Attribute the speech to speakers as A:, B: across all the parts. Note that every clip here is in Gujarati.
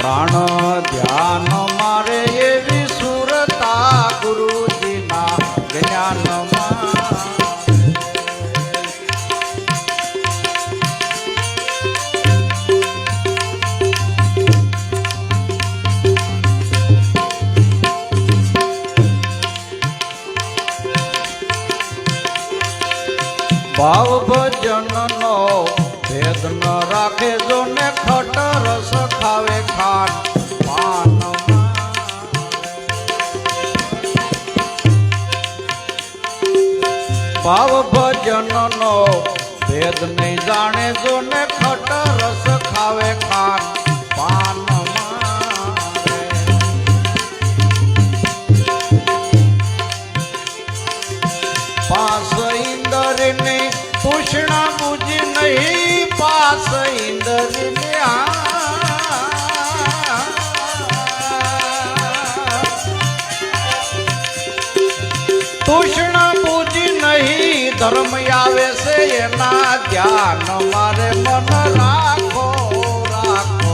A: પ્રાણ ધ્યાન મારે એવી સુરતા ગુરુજીના જ્ઞાન ભાવ ભજનનો ભેદ ન રાખે જો ને ખટ રસ ખાવે ખાટ પાનમાં ભાવ ભજનનો ભેદ નહીં જાણે જો ને ખટ રસ ખાવે ધર્મ આવે છે એના ધ્યાન મારે મન રાખો રાખો.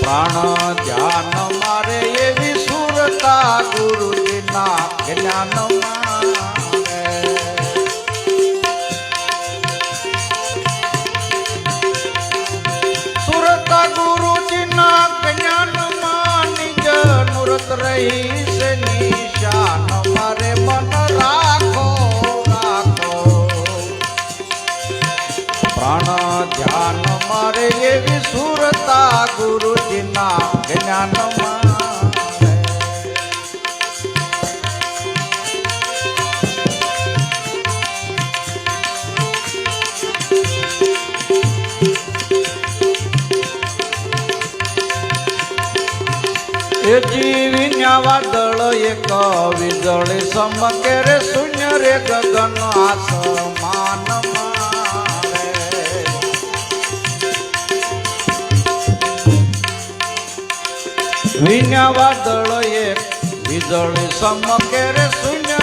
A: પ્રાણ ધ્યાન મારે એવી સુરતા ગુરુજીના જ્ઞાનમાં સુરતા ગુરુજીના જ્ઞાનમાં નિજ નુરત રહી છે એવી સુરતા ગુરુજીના જ્ઞાનમાં એ જીવી વાદળ એક વીજળી સમકે રે શૂન્ય રે ગગન આસમાન વિન્યા વાદળ એક વીજળી સમકે રે શૂન્ય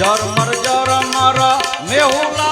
A: જરમર જરમર મેહુલા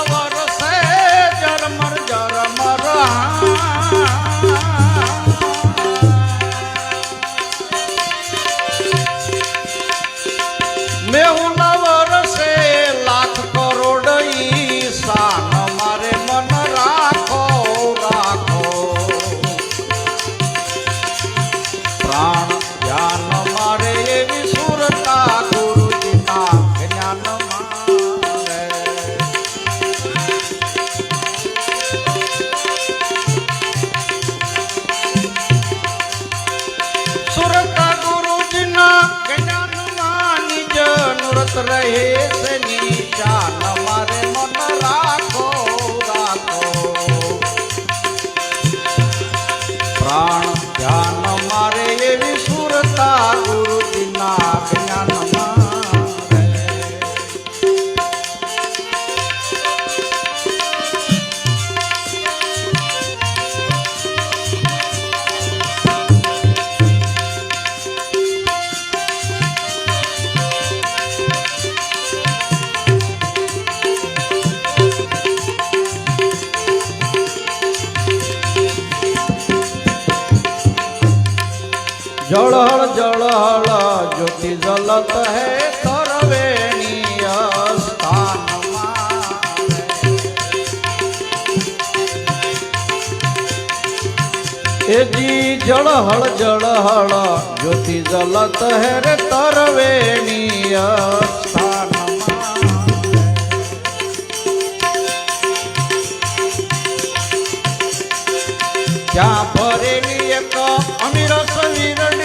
A: જળહળ જળહળ, જ્યોતિ જલત હે તરવેણી સ્થાનમાં. એજી જળહળ જળહળ, જ્યોતિ જલત હે રે તરવેણી સ્થાનમાં. ક્યાં ભરેલી એક અમીર સવીરડી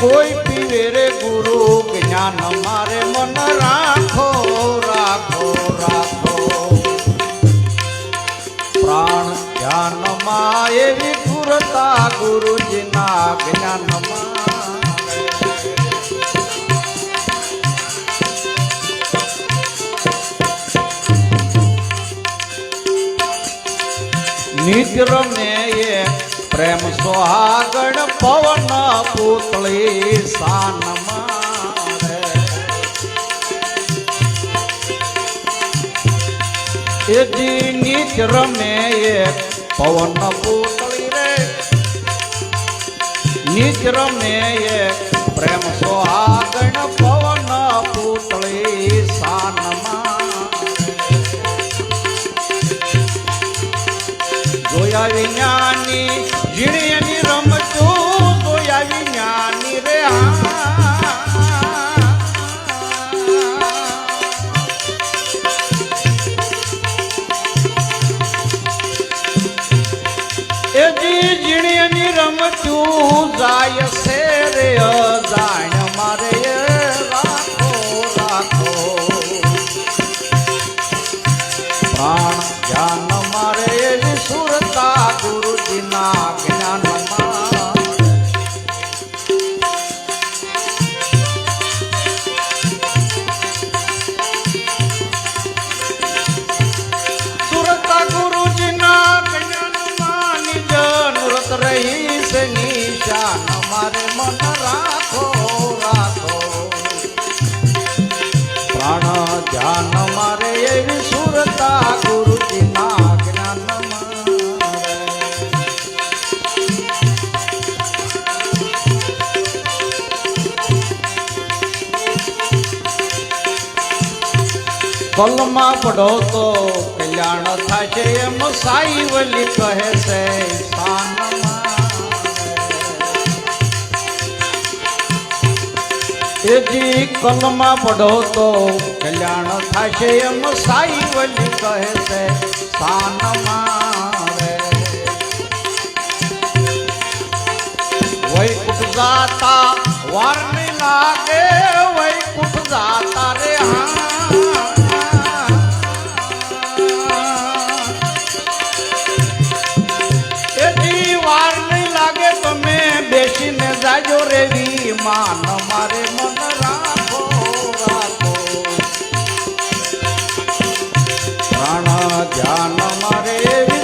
A: કોઈ પીવે રે ગુરુ જ્ઞાન મારે મન રાખો રાખો રાખો એવી પૂરતા ગુરુજીના જ્ઞાનમાં નિત્ય રમે એક પ્રેમ સોહાગણ પવન પૂતળી સાન. એ નિત્ય રમે એક પવન પૂતળી રે નીચ રમે એક પ્રેમ સોહાગણ પવન પૂતળી સાનમાં જોયા વિજ્ઞાની ઝીણી એની રમતું જોયા વિજ્ઞાની રે. એ જી ઝીણી એની રમતું જાય છે રે પ્રાણ, ધ્યાન ધ્યાન મારે એવી સુરતા ગુરુજીના कलमा पढ़ो तो कल्याण था एम साई वली कहे से ये जी, कलमा पढ़ो तो कल्याण था एम साई वली कहे से सानमा वही उपजाता ધ્યાન મારે